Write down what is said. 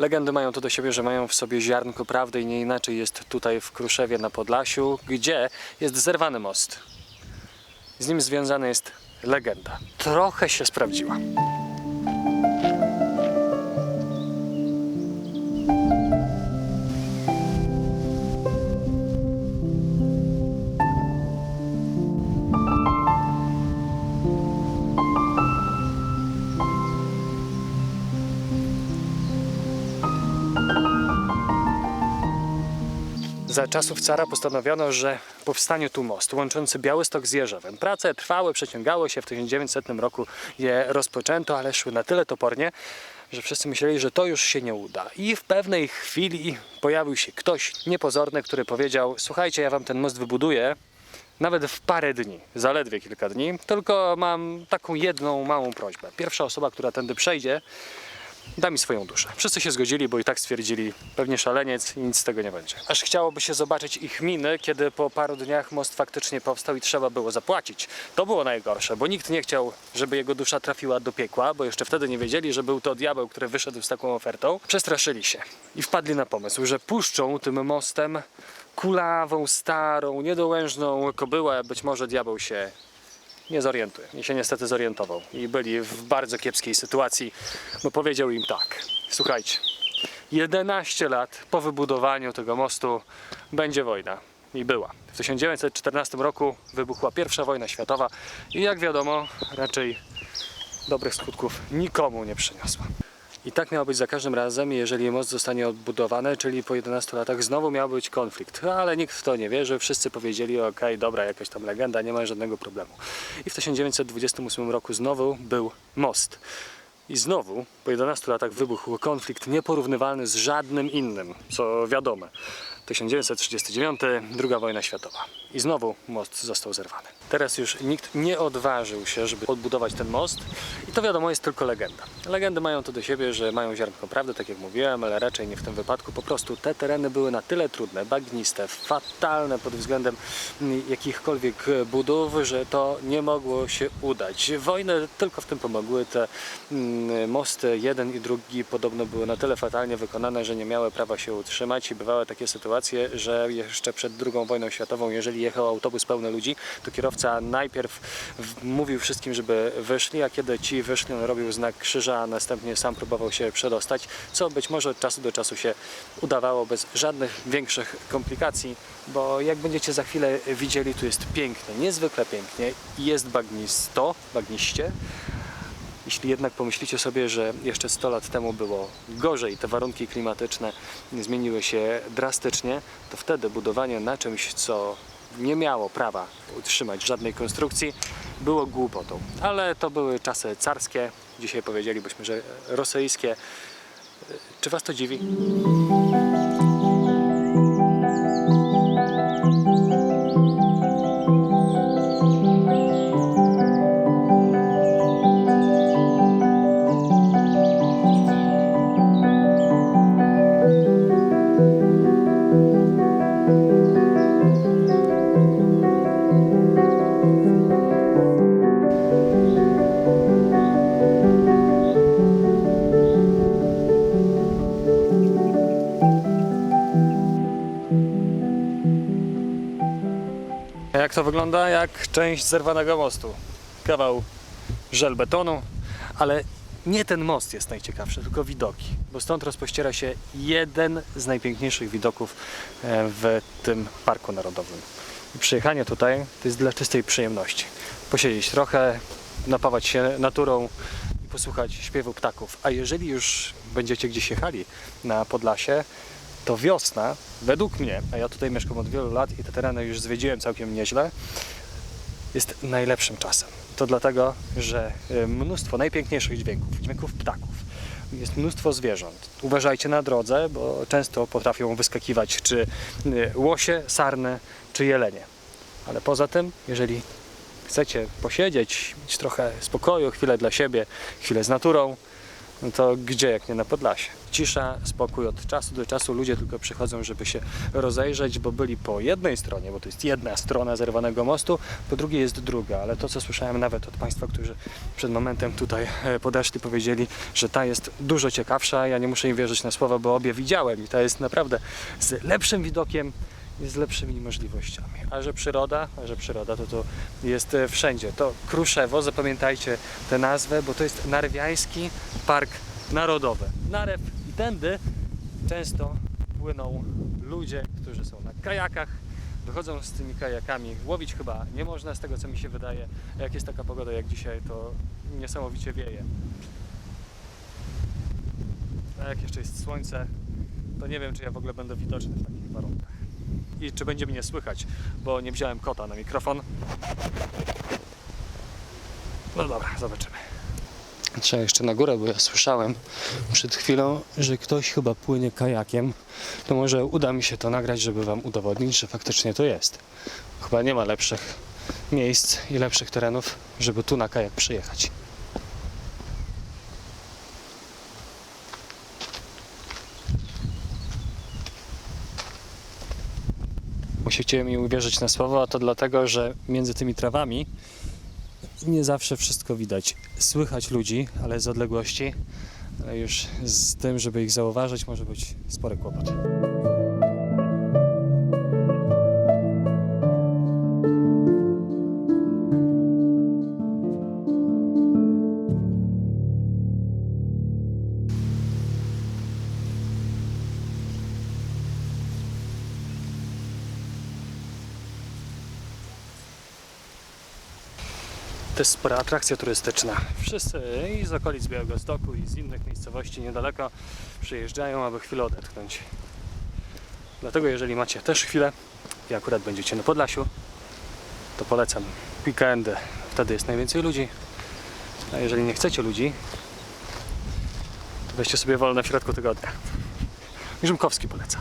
Legendy mają to do siebie, że mają w sobie ziarnko prawdy i nie inaczej jest tutaj w Kruszewie na Podlasiu, gdzie jest zerwany most. Z nim związana jest legenda. Trochę się sprawdziła. Za czasów cara postanowiono, że powstanie tu most łączący Białystok z Jerzowem. Prace trwały, przeciągały się, w 1900 roku je rozpoczęto, ale szły na tyle topornie, że wszyscy myśleli, że to już się nie uda. I w pewnej chwili pojawił się ktoś niepozorny, który powiedział: Słuchajcie, ja wam ten most wybuduję. Nawet w parę dni, zaledwie kilka dni, tylko mam taką jedną małą prośbę. Pierwsza osoba, która tędy przejdzie, da mi swoją duszę. Wszyscy się zgodzili, bo i tak stwierdzili, pewnie szaleniec i nic z tego nie będzie. Aż chciałoby się zobaczyć ich miny, kiedy po paru dniach most faktycznie powstał i trzeba było zapłacić. To było najgorsze, bo nikt nie chciał, żeby jego dusza trafiła do piekła, bo jeszcze wtedy nie wiedzieli, że był to diabeł, który wyszedł z taką ofertą. Przestraszyli się i wpadli na pomysł, że puszczą tym mostem kulawą, starą, niedołężną kobyłę. Być może diabeł się nie zorientuje. I się niestety zorientował. I byli w bardzo kiepskiej sytuacji, bo powiedział im tak. Słuchajcie, 11 lat po wybudowaniu tego mostu będzie wojna. I była. W 1914 roku wybuchła pierwsza wojna światowa i jak wiadomo, raczej dobrych skutków nikomu nie przyniosła. I tak miało być za każdym razem, jeżeli most zostanie odbudowany, czyli po 11 latach znowu miał być konflikt. Ale nikt w to nie wierzy, wszyscy powiedzieli, ok, dobra, jakaś tam legenda, nie ma żadnego problemu. I w 1928 roku znowu był most. I znowu, po 11 latach wybuchł konflikt nieporównywalny z żadnym innym, co wiadome. 1939, druga wojna światowa. I znowu most został zerwany. Teraz już nikt nie odważył się, żeby odbudować ten most. I to wiadomo jest tylko legenda. Legendy mają to do siebie, że mają ziarnko prawdy, tak jak mówiłem, ale raczej nie w tym wypadku. Po prostu te tereny były na tyle trudne, bagniste, fatalne pod względem jakichkolwiek budów, że to nie mogło się udać. Wojny tylko w tym pomogły. Te mm, mosty, jeden i drugi, podobno były na tyle fatalnie wykonane, że nie miały prawa się utrzymać i bywały takie sytuacje, że jeszcze przed II wojną światową, jeżeli jechał autobus pełny ludzi, to kierowca najpierw mówił wszystkim, żeby wyszli, a kiedy ci wyszli, on robił znak krzyża, a następnie sam próbował się przedostać, co być może od czasu do czasu się udawało bez żadnych większych komplikacji, bo jak będziecie za chwilę widzieli, tu jest pięknie, niezwykle pięknie jest bagnisto, bagniście, jeśli jednak pomyślicie sobie, że jeszcze 100 lat temu było gorzej, te warunki klimatyczne zmieniły się drastycznie, to wtedy budowanie na czymś, co nie miało prawa utrzymać żadnej konstrukcji, było głupotą. Ale to były czasy carskie, dzisiaj powiedzielibyśmy, że rosyjskie. Czy Was to dziwi? A Jak to wygląda? Jak część zerwanego mostu. Kawał żelbetonu, ale nie ten most jest najciekawszy, tylko widoki, bo stąd rozpościera się jeden z najpiękniejszych widoków e, w tym parku narodowym. I przyjechanie tutaj to jest dla czystej przyjemności. Posiedzieć trochę, napawać się naturą i posłuchać śpiewu ptaków. A jeżeli już będziecie gdzieś jechali na Podlasie, to wiosna, według mnie, a ja tutaj mieszkam od wielu lat i te tereny już zwiedziłem całkiem nieźle, jest najlepszym czasem. To dlatego, że y, mnóstwo najpiękniejszych dźwięków, dźwięków ptaków, jest mnóstwo zwierząt. Uważajcie na drodze, bo często potrafią wyskakiwać czy y, łosie, sarny, czy jelenie. Ale poza tym, jeżeli chcecie posiedzieć, mieć trochę spokoju, chwilę dla siebie, chwilę z naturą, no to gdzie jak nie na Podlasie? Cisza, spokój od czasu do czasu. Ludzie tylko przychodzą, żeby się rozejrzeć, bo byli po jednej stronie, bo to jest jedna strona zerwanego mostu, po drugiej jest druga. Ale to, co słyszałem nawet od Państwa, którzy przed momentem tutaj e, podeszli, powiedzieli, że ta jest dużo ciekawsza. Ja nie muszę im wierzyć na słowa, bo obie widziałem i ta jest naprawdę z lepszym widokiem z lepszymi możliwościami. A że przyroda, a że przyroda to to jest e, wszędzie. To Kruszewo, zapamiętajcie tę nazwę, bo to jest Narwiański Park Narodowy. Narew i tędy często płyną ludzie, którzy są na kajakach, wychodzą z tymi kajakami. Łowić chyba nie można, z tego co mi się wydaje. Jak jest taka pogoda jak dzisiaj, to niesamowicie wieje. A jak jeszcze jest słońce, to nie wiem, czy ja w ogóle będę widoczny w takich warunkach. I czy będzie mnie słychać, bo nie wziąłem kota na mikrofon. No dobra, zobaczymy. Trzeba jeszcze na górę, bo ja słyszałem przed chwilą, że ktoś chyba płynie kajakiem. To może uda mi się to nagrać, żeby Wam udowodnić, że faktycznie to jest. Chyba nie ma lepszych miejsc i lepszych terenów, żeby tu na kajak przyjechać. Musicie mi uwierzyć na słowo, a to dlatego, że między tymi trawami nie zawsze wszystko widać. Słychać ludzi, ale z odległości, ale już z tym, żeby ich zauważyć, może być spory kłopot. To jest spora atrakcja turystyczna. Wszyscy i z okolic Białegostoku i z innych miejscowości niedaleko przyjeżdżają, aby chwilę odetchnąć. Dlatego jeżeli macie też chwilę i akurat będziecie na Podlasiu, to polecam weekendy. Wtedy jest najwięcej ludzi. A jeżeli nie chcecie ludzi, to weźcie sobie wolne w środku tygodnia. Grzymkowski poleca.